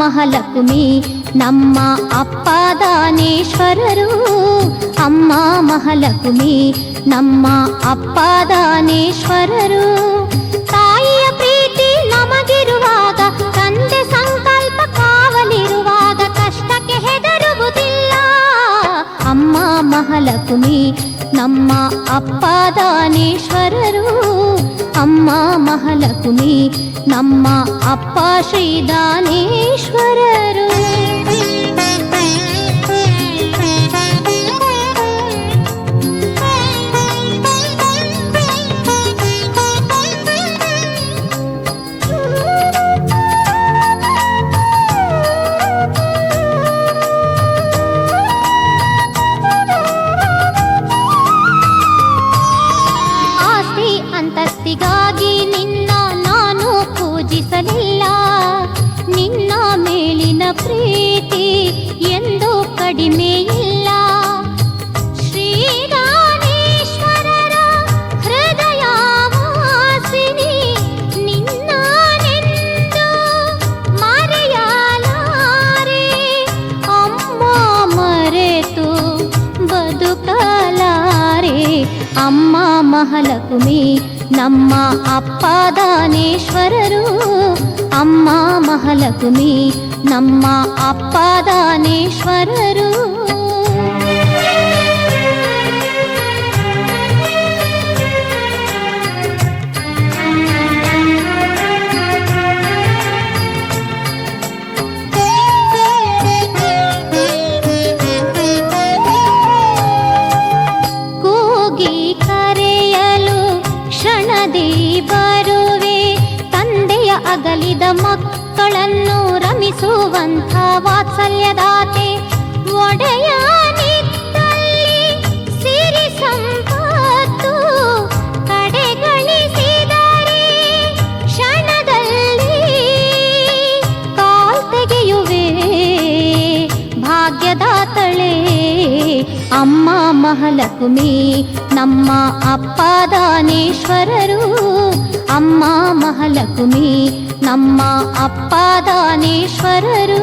ಮಹಾಲಕ್ಷ್ಮಿ ನಮ್ಮ ಅಪ್ಪ ದಾನೇಶ್ವರರು. ಅಮ್ಮ ಮಹಾಲಕ್ಷ್ಮಿ ನಮ್ಮ ಅಪ್ಪ ದಾನೇಶ್ವರರು. ತಾಯಿಯ ಪ್ರೀತಿ ನಮಗಿರುವಾಗ, ತಂದೆ ಸಂಕಲ್ಪ ಕಾವಲಿರುವಾಗ ಕಷ್ಟಕ್ಕೆ ಹೆದರುವುದಿಲ್ಲ. ಅಮ್ಮ ಮಹಾಲಕ್ಷ್ಮಿ ನಮ್ಮ ಅಪ್ಪ ದಾನೇಶ್ವರರು. అమ్మ మహలక్ష్మి నమ్మ అప్ప శ్రీ దానేశ్వరరు ಅಂತಸ್ತಿಗಾಗಿ ನಿನ್ನ ನಾನು ಪೂಜಿಸಲಿಲ್ಲ. ನಿನ್ನ ಮೇಲಿನ ಪ್ರೀತಿ ಎಂದು ಕಡಿಮೆ అమ్మ మహలకుమి నమ్మ అప్ప దానేశ్వరరు అమ్మ మహలకుమి నమ్మ అప్ప దానేశ్వర ಅಗಲಿದ ಮಕ್ಕಳನ್ನು ರಮಿಸುವಂಥ ವಾತ್ಸಲ್ಯದಾತೆ ಒಡೆಯ ನಿತ್ತಲ್ಲಿ ಭಾಗ್ಯದಾತಳೆ ಅಮ್ಮ ಮಹಾಲಕ್ಷ್ಮಿ ನಮ್ಮ ಅಪ್ಪ ದಾನೇಶ್ವರರು ಅಮ್ಮ ಮಹಾಲಕ್ಷ್ಮಿ ನಮ್ಮ ಅಪ್ಪ ದಾನೇಶ್ವರರು